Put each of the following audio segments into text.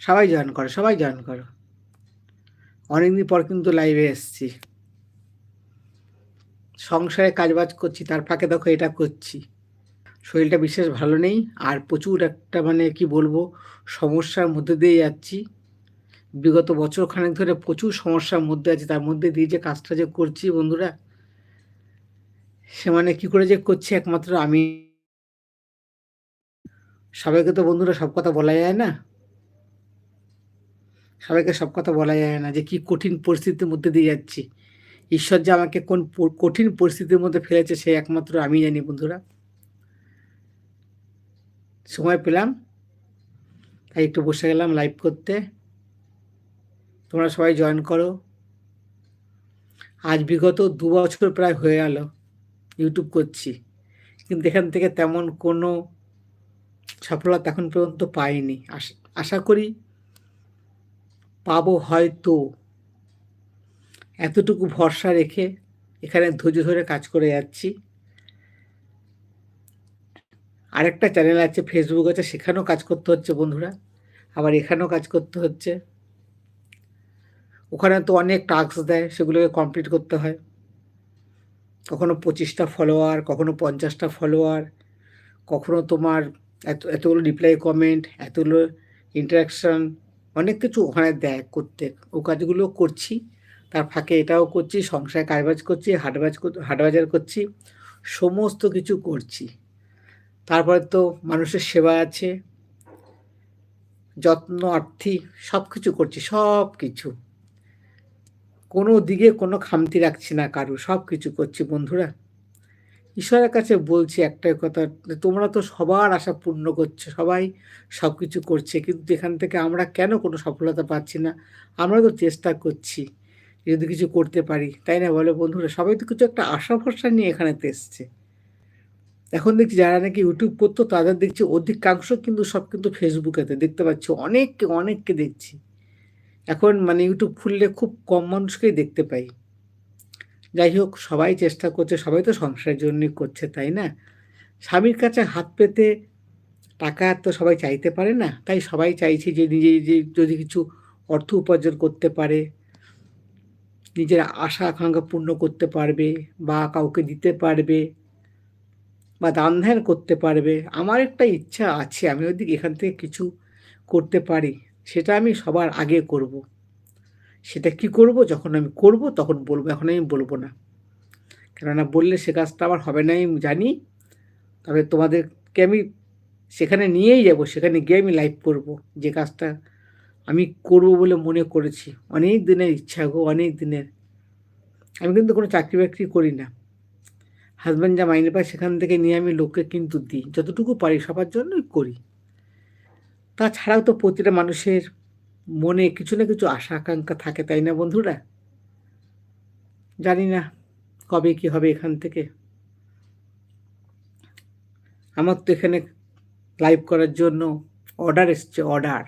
সবাই জয়েন করো, সবাই জয়েন করো। অনেকদিন পর কিন্তু লাইভে এসছি। সংসারে কাজবাজ করছি, তার ফাঁকে দেখো এটা করছি। শরীরটা বিশেষ ভালো নেই, আর প্রচুর একটা মানে কি বলব, সমস্যার মধ্যে দিয়ে যাচ্ছি। বিগত বছর খানেক ধরে প্রচুর সমস্যার মধ্যে আছি, তার মধ্যে দিয়ে যে কাজটা যে করছি বন্ধুরা, সে মানে কি করে যে করছি একমাত্র আমি। সবাইকে তো বন্ধুরা সব কথা বলা যায় না। সবাইকে সব কথা বলা যায় না যে কি কঠিন পরিস্থিতির মধ্যে দিয়ে যাচ্ছি। ঈশ্বর যে আমাকে কোন কঠিন পরিস্থিতির মধ্যে ফেলেছে সে একমাত্র আমি জানি বন্ধুরা। সময় পেলাম, তাই একটু বসে গেলাম লাইভ করতে। তোমরা সবাই জয়েন করো। আজ বিগত দু বছর প্রায় হয়ে গেল ইউটিউব করছি। কিন্তু এখান থেকে তেমন কোনো সফলতা এখন পর্যন্ত পাইনি। আশা করি পাবো হয়তো। এতটুকু ভরসা রেখে এখানে ধৈর্য ধরে কাজ করে যাচ্ছি। আরেকটা চ্যানেল আছে ফেসবুক আছে, সেখানেও কাজ করতে হচ্ছে বন্ধুরা। আবার এখানেও কাজ করতে হচ্ছে। ওখানে তো অনেক টাস্ক দেয়, সেগুলোকে কমপ্লিট করতে হয়। কখনো পঁচিশটা ফলোয়ার কখনো পঞ্চাশটা ফলোয়ার কখনো তোমার এত, এতগুলো রিপ্লাই কমেন্ট এতগুলো ইন্টারাকশান অনেক কিছু ওখানে দেয় করতে। ও কাজগুলো করছি, তার ফাঁকে এটাও করছি, সংসারে কাজবাজ করছি, হাটবাজ হাটবাজার করছি, সমস্ত কিছু করছি। তারপরে তো মানুষের সেবা আছে, যত্ন, আর্থি সব কিছু করছি সব কিছু কোনো দিকে কোনো খামতি রাখছি না কারও সব কিছু করছি বন্ধুরা। ঈশ্বরের কাছে বলছি একটাই কথা তোমরা তো সবার আশা পূর্ণ করছ, সবাই সব কিছু করছে, কিন্তু এখান থেকে আমরা কেন কোনো সফলতা পাচ্ছি না? আমরা তো চেষ্টা করছি যদি কিছু করতে পারি, তাই না বলে বন্ধুরা? সবাই তো কিছু একটা আশা ভরসা নিয়ে এখানেতে এসছে। এখন দেখছি যারা নাকি ইউটিউব করতো, তাদের দেখছি অধিকাংশ কিন্তু সব কিন্তু ফেসবুকেতে দেখতে পাচ্ছি, অনেককে অনেককে দেখছি। এখন মানে ইউটিউব খুললে খুব কম মানুষকেই দেখতে পাই। যাই হোক, সবাই চেষ্টা করছে, সবাই তো সংসারের জন্যই করছে, তাই না স্বামীর কাছে হাত পেতে টাকা তো সবাই চাইতে পারে না, তাই সবাই চাইছে যে নিজে যে যদি কিছু অর্থ উপার্জন করতে পারে, নিজের আশা আকাঙ্ক্ষা পূর্ণ করতে পারবে বা কাউকে দিতে পারবে বা দান ধ্যান করতে পারবে, আমার একটা ইচ্ছা আছে, আমি যদি এখান থেকে কিছু করতে পারি, সেটা আমি সবার আগে করব। সেটা কি করব? যখন আমি করব, তখন বলব। এখন আমি বলব না। কেননা বললে সে কাজটা আমার হবে না, আমি জানি। তবে তোমাদেরকে আমি সেখানে নিয়েই যাব, সেখানে গিয়ে আমি লাইভ করব। যে কাজটা আমি করব বলে মনে করেছি। অনেক দিনের ইচ্ছা গো, অনেক দিনের। আমি কিন্তু কোনো চাকরি বাকরি করি না। হাজব্যান্ড যা মাইনে পায়, সেখান থেকে নিয়ে আমি লোককে কিন্তু দিই। যতটুকু পারি, সবার জন্যই করি। তাছাড়াও তো প্রতিটা মানুষের মনে কিছু না কিছু আশা আকাঙ্ক্ষা থাকে, তাই না বন্ধুরা? জানি না কবে কি হবে এখান থেকে। আমার তো এখানে লাইভ করার জন্য অর্ডার এসছে অর্ডার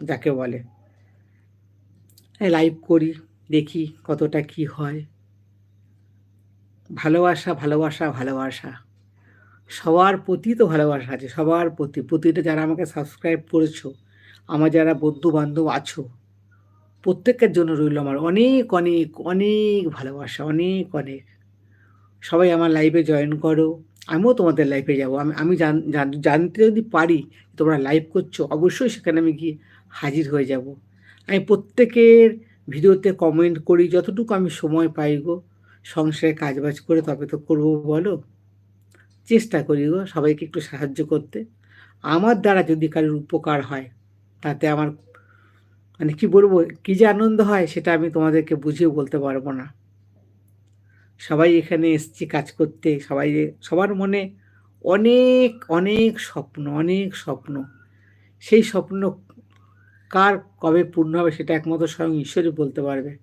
যাকে বলে। লাইভ করি, দেখি কতটা কি হয়। ভালোবাসা ভালোবাসা ভালোবাসা। সবার প্রতি তো ভালোবাসা আছে, সবার প্রতি। প্রতিটা যারা আমাকে সাবস্ক্রাইব করেছ আমার যারা বন্ধু বান্ধব আছো, প্রত্যেকের জন্য রইল আমার অনেক অনেক অনেক ভালোবাসা, অনেক অনেক। সবাই আমার লাইফে জয়েন করো। আমিও তোমাদের লাইফে যাব। আমি আমি জানতে যদি পারি তোমরা লাইভ করছ, অবশ্যই সেখানে আমি গিয়ে হাজির হয়ে যাব। আমি প্রত্যেকের ভিডিওতে কমেন্ট করি, যতটুকু আমি সময় পাই গো, সংসারে কাজবাজ করে তবে তো করব বলো। চেষ্টা করি গো সবাইকে একটু সাহায্য করতে। আমার দ্বারা যদি কারোর উপকার হয় তাতে আমার মানে কি বলব, কী যে আনন্দ হয় সেটা আমি তোমাদেরকে বুঝিয়ে বলতে পারব না। সবাই এখানে এসছি কাজ করতে, সবাই সবার মনে অনেক অনেক স্বপ্ন অনেক স্বপ্ন। সেই স্বপ্ন কার কবে পূর্ণ হবে সেটা একমাত্র স্বয়ং ঈশ্বরই বলতে পারবে।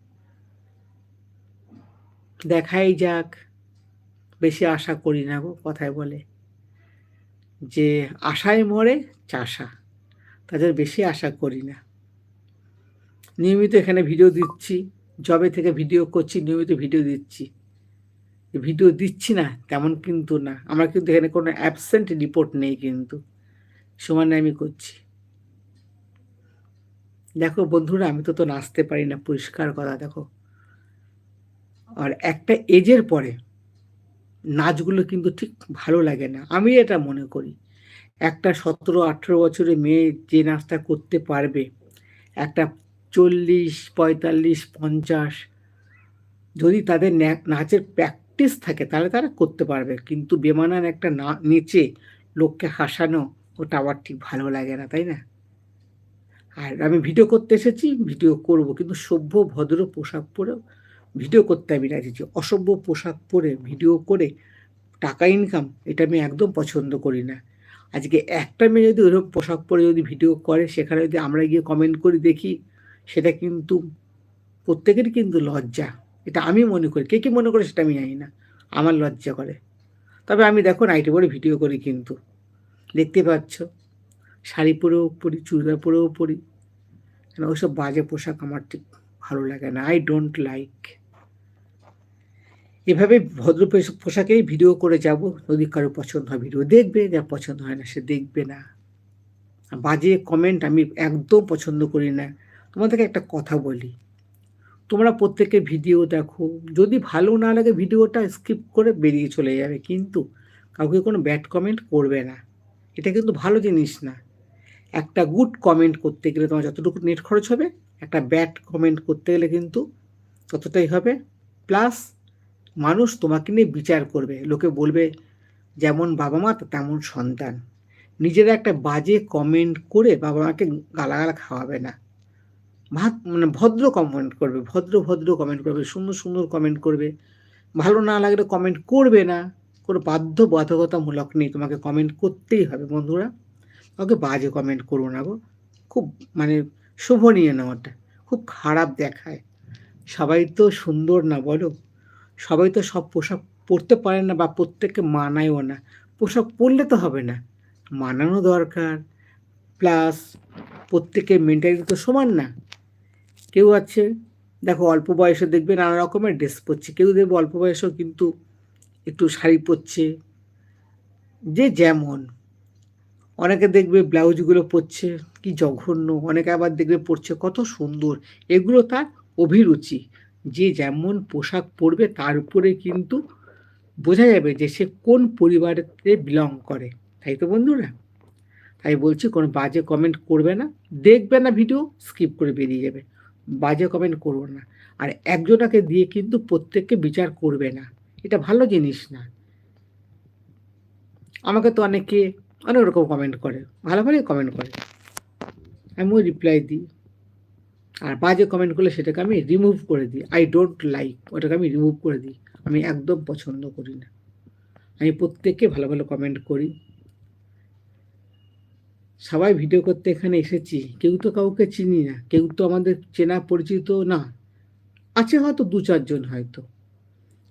দেখাই যাক, বেশি আশা করি না গো কথায় বলে। যে আশায় মরে, চাষা। তাদের বেশি আশা করি না। নিয়মিত এখানে ভিডিও দিচ্ছি জবে থেকে ভিডিও করছি, নিয়মিত ভিডিও দিচ্ছি। ভিডিও দিচ্ছি না, তেমন কিন্তু না। আমার কিন্তু এখানে কোনো অ্যাবসেন্ট রিপোর্ট নেই কিন্তু। সমানে আমি করছি। দেখো বন্ধুরা, আমি তো তো নাচতে পারি না, পরিষ্কার কথা দেখো। আর একটা এজের পরে নাচগুলো কিন্তু ঠিক ভালো লাগে না। আমি এটা মনে করি। একটা সতেরো, আঠেরো বছরের মেয়ে যে নাচটা করতে পারবে। একটা চল্লিশ, পঁয়তাল্লিশ, পঞ্চাশ, যদি তাদের নাচের প্র্যাকটিস থাকে, তাহলে তারা করতে পারবে। কিন্তু বেমানান একটা না, নেচে লোককে হাসানো, ওটা আবার ঠিক ভালো লাগে না, তাই না? আর আমি ভিডিও করতে এসেছি ভিডিও করব। কিন্তু সভ্য, ভদ্র পোশাক পরেও ভিডিও করতে আমি রাজি অসভ্য পোশাক পরে ভিডিও করে টাকা ইনকাম এটা আমি একদম পছন্দ করি না। আজকে একটা মেয়ে যদি ওরকম পোশাক পরে যদি ভিডিও করে, সেখানে যদি আমরা গিয়ে কমেন্ট করি দেখি, সেটা কিন্তু প্রত্যেকেরই কিন্তু লজ্জা। এটা আমি মনে করি। কে কী মনে করে সেটা আমি জানি না। আমার লজ্জা করে। তবে আমি দেখো নাইটে পরে ভিডিও করি কিন্তু। দেখতে পাচ্ছ? শাড়ি পরেও পরি, চুড়িদার পরেও পরি। ওইসব বাজে পোশাক আমার ঠিক ভালো লাগে না। আই ডোন্ট লাইক এভাবে ভদ্র পোশাকেই ভিডিও করে যাব। যদি কারও পছন্দ হয় ভিডিও দেখবে, যা পছন্দ হয় না সে দেখবে না। বাজে কমেন্ট আমি একদম পছন্দ করি না। তোমাদেরকে একটা কথা বলি। তোমরা প্রত্যেকে ভিডিও দেখো। যদি ভালো না লাগে ভিডিওটা স্কিপ করে বেরিয়ে চলে যাবে। কিন্তু কাউকে কোনো ব্যাড কমেন্ট করবে না। এটা কিন্তু ভালো জিনিস না। একটা গুড কমেন্ট করতে গেলে তোমার যতটুকু নেট খরচ হবে, একটা ব্যাড কমেন্ট করতে গেলে কিন্তু ততটাই হবে। প্লাস মানুষ তোমাকে নিয়ে বিচার করবে। লোকে বলবে, যেমন বাবা মা, তেমন সন্তান। নিজেরা একটা বাজে কমেন্ট করে বাবা মাকে গালাগালা খাওয়াবে না। ভাত মানে ভদ্র কমেন্ট করবে, ভদ্র ভদ্র কমেন্ট করবে, সুন্দর সুন্দর কমেন্ট করবে। ভালো না লাগলে কমেন্ট করবে না। কোনো বাধ্য বাধকতামূলক নেই, তোমাকে কমেন্ট করতেই হবে বন্ধুরা। তোমাকে বাজে কমেন্ট করো না গো। খুব মানে শোভনীয় না ওটা। খুব খারাপ দেখায়। সবাই তো সুন্দর না বলো? সবাই তো সব পোশাক পরতে পারে না বা প্রত্যেককে মানায়ও না। পোশাক পরলে তো হবে না। মানানো দরকার। প্লাস প্রত্যেকের মেন্টালিটি তো সমান না। কেউ আছে, দেখো অল্প বয়সে দেখবে নানা রকমের ড্রেস পরছে। কেউ দেখবে অল্প বয়সেও কিন্তু একটু শাড়ি পরছে। যে যেমন। অনেকে দেখবে ব্লাউজগুলো পরছে, কি জঘন্য। অনেকে আবার দেখবে পরছে কত সুন্দর। এগুলো তার অভিরুচি। যে যেমন পোশাক পরবে তার উপরে কিন্তু বোঝা যাবে যে সে কোন পরিবারে বিলং করে। তাই তো বন্ধুরা? তাই বলছি, কোনো বাজে কমেন্ট করবে না। দেখবে না ভিডিও স্কিপ করে বেরিয়ে যাবে। বাজে কমেন্ট করব না। আর একজনাকে দিয়ে কিন্তু প্রত্যেককে বিচার করবে না। এটা ভালো জিনিস না। আমাকে তো অনেকে অনেক রকম কমেন্ট করে। ভালো ভালোই কমেন্ট করে। আমিও রিপ্লাই দিই। আর বাজে কমেন্ট করলে সেটাকে আমি রিমুভ করে দিই। আই ডোন্ট লাইক ওটাকে আমি রিমুভ করে দিই। আমি একদম পছন্দ করি না। আমি প্রত্যেককে ভালো ভালো কমেন্ট করি। সবাই ভিডিও করতে এখানে এসেছি। কেউ তো কাউকে চিনি না। কেউ তো আমাদের চেনা পরিচিত না। আছে হয়তো দু চারজন হয়তো।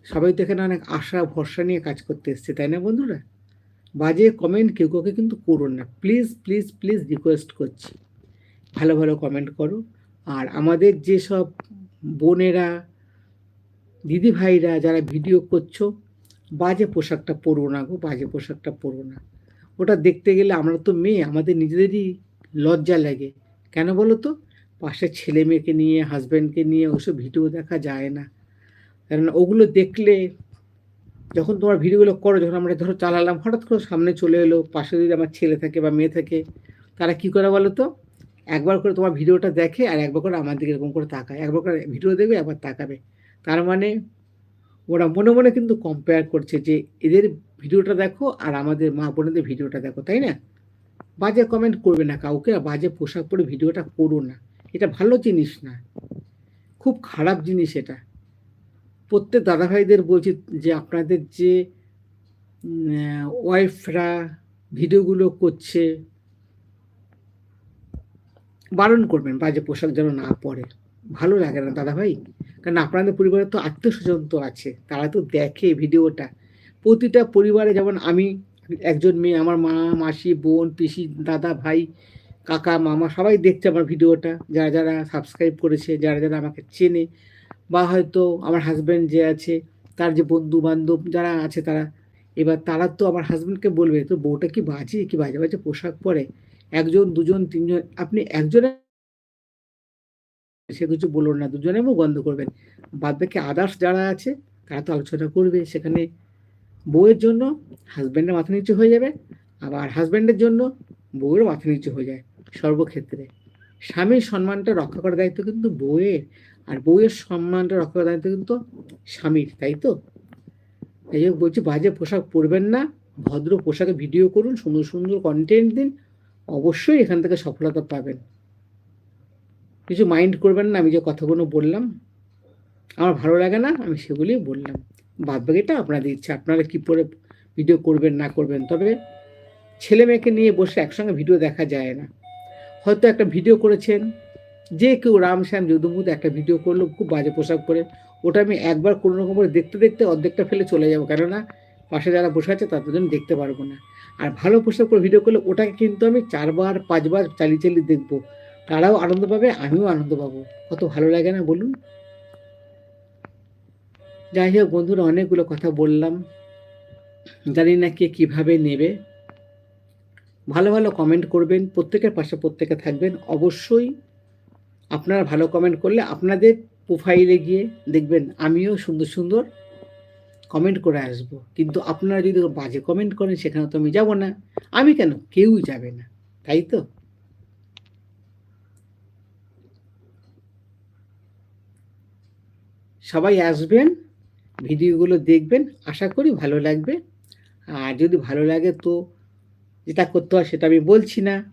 সবাই তো এখানে অনেক আশা, ভরসা নিয়ে কাজ করতে এসছে, তাই না বন্ধুরা? বাজে কমেন্ট কেউ কাউকে কিন্তু করো না। প্লিজ প্লিজ প্লিজ রিকোয়েস্ট করছি। ভালো ভালো কমেন্ট করো। আর আমাদের যেসব বোনেরা দিদি ভাইরা যারা ভিডিও করছ, বাজে পোশাকটা পরো না গো, বাজে পোশাকটা পরো না। ওটা দেখতে গেলে আমরা তো মেয়ে, আমাদের নিজেদেরই লজ্জা লাগে। কেন বলো তো? পাশে ছেলে মেয়েকে নিয়ে হাজব্যান্ডকে নিয়ে ওসব ভিডিও দেখা যায় না। কারণ ওগুলো দেখলে যখন তোমার ভিডিওগুলো করো, যখন আমরা ধরো চালালাম, হঠাৎ করে সামনে চলে এলো, পাশে যদি আমার ছেলে থাকে বা মেয়ে থাকে, তারা কি করে বলো তো? একবার করে তোমার ভিডিওটা দেখে আর একবার করে আমার দিকে এরকম করে তাকায়। একবার করে ভিডিও দেখবে, একবার তাকাবে। তার মানে ওরা মনে মনে কিন্তু কম্পেয়ার করছে যে এদের ভিডিওটা দেখো আর আমাদের মা বোনেদের ভিডিওটা দেখো, তাই না? বাজে কমেন্ট করবে না কাউকে আর বাজে পোশাক পরে ভিডিওটা করো না। এটা ভালো জিনিস না। খুব খারাপ জিনিস এটা। প্রত্যেক দাদাভাইদের বলছি যে আপনাদের যে ওয়াইফরা ভিডিওগুলো করছে বারণ করবেন, বাজে পোশাক যেন না পরে। ভালো লাগে না দাদা ভাই কারণ আপনাদের পরিবারে তো আত্মীয় স্বজন তো আছে, তারা তো দেখে ভিডিওটা। প্রতিটা পরিবারে যেমন আমি, একজন মেয়ে, আমার মা, মাসি, বোন, পিসি, দাদা, ভাই, কাকা, মামা, সবাই দেখছে আমার ভিডিওটা। যারা যারা সাবস্ক্রাইব করেছে, যারা যারা আমাকে চেনে, বা হয়তো আমার হাজব্যান্ড যে আছে, তার যে বন্ধু বান্ধব যারা আছে তারা, এবার তারা তো আমার হাজব্যান্ডকে বলবে তো বউটা কি বাজে? কি বাজে? বাজে পোশাক পরে? একজন, দুজন, তিনজন, আপনি একজনের সে কিছু বলুন না দুজনে বন্ধ করবেন। বাদ বাকি আদার্স যারা আছে, তারা তো আলোচনা করবে। সেখানে বউয়ের জন্য হাজব্যান্ডের মাথা নিচু হয়ে যাবে, আবার হাজব্যান্ডের জন্য বউয়ের মাথা নিচু হয়ে যায় সর্বক্ষেত্রে। স্বামীর সম্মানটা রক্ষা করার দায়িত্ব কিন্তু বউয়ের, আর বউয়ের সম্মানটা রক্ষা করার দায়িত্ব কিন্তু স্বামীর, তাই তো? এই বলছি বাজে পোশাক পরবেন না, ভদ্র পোশাকে ভিডিও করুন, সুন্দর সুন্দর কন্টেন্ট দিন। অবশ্যই এখান থেকে সফলতা পাবেন। কিছু মাইন্ড করবেন না, আমি যে কথাগুলো বললাম, আমার ভালো লাগে না, আমি সেগুলি বললাম। বাদ বাকিটা আপনাদের ইচ্ছা, আপনারা কী করে ভিডিও করবেন, না করবেন? তবে ছেলে মেয়েকে নিয়ে বসে একসঙ্গে ভিডিও দেখা যায় না। হয়তো একটা ভিডিও করেছেন, যে কেউ রাম শ্যাম যদুমুদ একটা ভিডিও করল, খুব বাজে পোশাক পরে, ওটা আমি একবার কোনো রকম করে দেখতে দেখতে অর্ধেকটা ফেলে চলে যাব। কেননা পাশে যারা বসে আছে, তাদের জন্য দেখতে পারব না। আর ভালো পোশাক পরে ভিডিও করলে ওটাকে কিন্তু আমি চারবার, পাঁচবার চালিয়ে চালিয়ে দেখব। তারাও আনন্দ পাবে, আমিও আনন্দ পাবো। কত ভালো লাগে না বলুন? যাই হোক বন্ধুরা, অনেকগুলো কথা বললাম। জানি না কে কীভাবে নেবে। ভালো ভালো কমেন্ট করবেন, প্রত্যেকের পাশে প্রত্যেকে থাকবেন। অবশ্যই আপনারা ভালো কমেন্ট করলে আপনাদের প্রোফাইলে গিয়ে দেখবেন, আমিও সুন্দর সুন্দর কমেন্ট করে আসব। কিন্তু আপনারা যদি বাজে কমেন্ট করেন, সেখানে তো আমি যাব না। আমি কেন? কেউ যাবে না। তাই তো? সবাই আসবেন, ভিডিওগুলো দেখবেন, আশা করি ভালো লাগবে। আর যদি ভালো লাগে তো যেটা করতে হয় সেটা আমি বলছি না।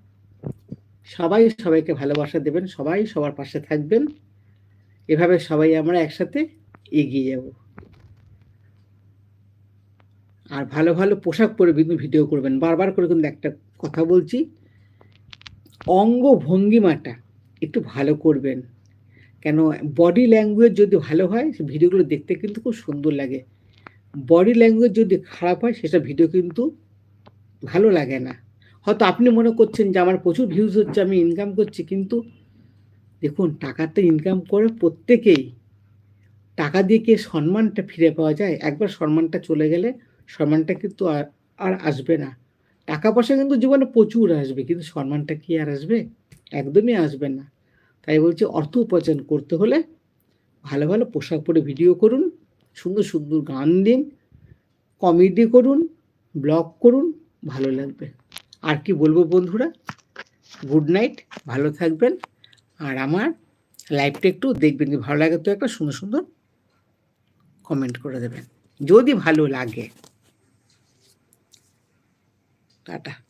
সবাই সবাইকে ভালোবাসা দেবেন, সবাই সবার পাশে থাকবেন। এভাবে সবাই আমরা একসাথে এগিয়ে যাব। আর ভালো ভালো পোশাক পরে কিন্তু ভিডিও করবেন। বারবার করে কিন্তু একটা কথা বলছি অঙ্গ ভঙ্গিমাটা একটু ভালো করবেন। কেন বডি ল্যাঙ্গুয়েজ যদি ভালো হয়, সে ভিডিওগুলো দেখতে কিন্তু খুব সুন্দর লাগে। বডি ল্যাঙ্গুয়েজ যদি খারাপ হয়, সেটা ভিডিও কিন্তু ভালো লাগে না। হয়তো আপনি মনে করছেন যে, আমার প্রচুর ভিউজ হচ্ছে, আমি ইনকাম করছি, কিন্তু দেখুন, টাকাতে ইনকাম করে প্রত্যেকেই টাকা দিয়ে কি সম্মানটা ফিরে পাওয়া যায়? একবার সম্মানটা চলে গেলে সম্মানটা কিন্তু আর আর আসবে না। টাকা পয়সা কিন্তু জীবনে প্রচুর আসবে, কিন্তু সম্মানটা কি আর আসবে? একদমই আসবে না। তাই বলছি অর্থ উপার্জন করতে হলে ভালো ভালো পোশাক পরে ভিডিও করুন, সুন্দর সুন্দর গান দিন, কমেডি করুন, ব্লগ করুন, ভালো লাগবে। আর কি বলব বন্ধুরা? গুড নাইট, ভালো থাকবেন। আর আমার লাইভটা একটু দেখবেন ভালো লাগে তো একটা সুন্দর সুন্দর কমেন্ট করে দেবেন। যদি ভালো লাগে। Tata.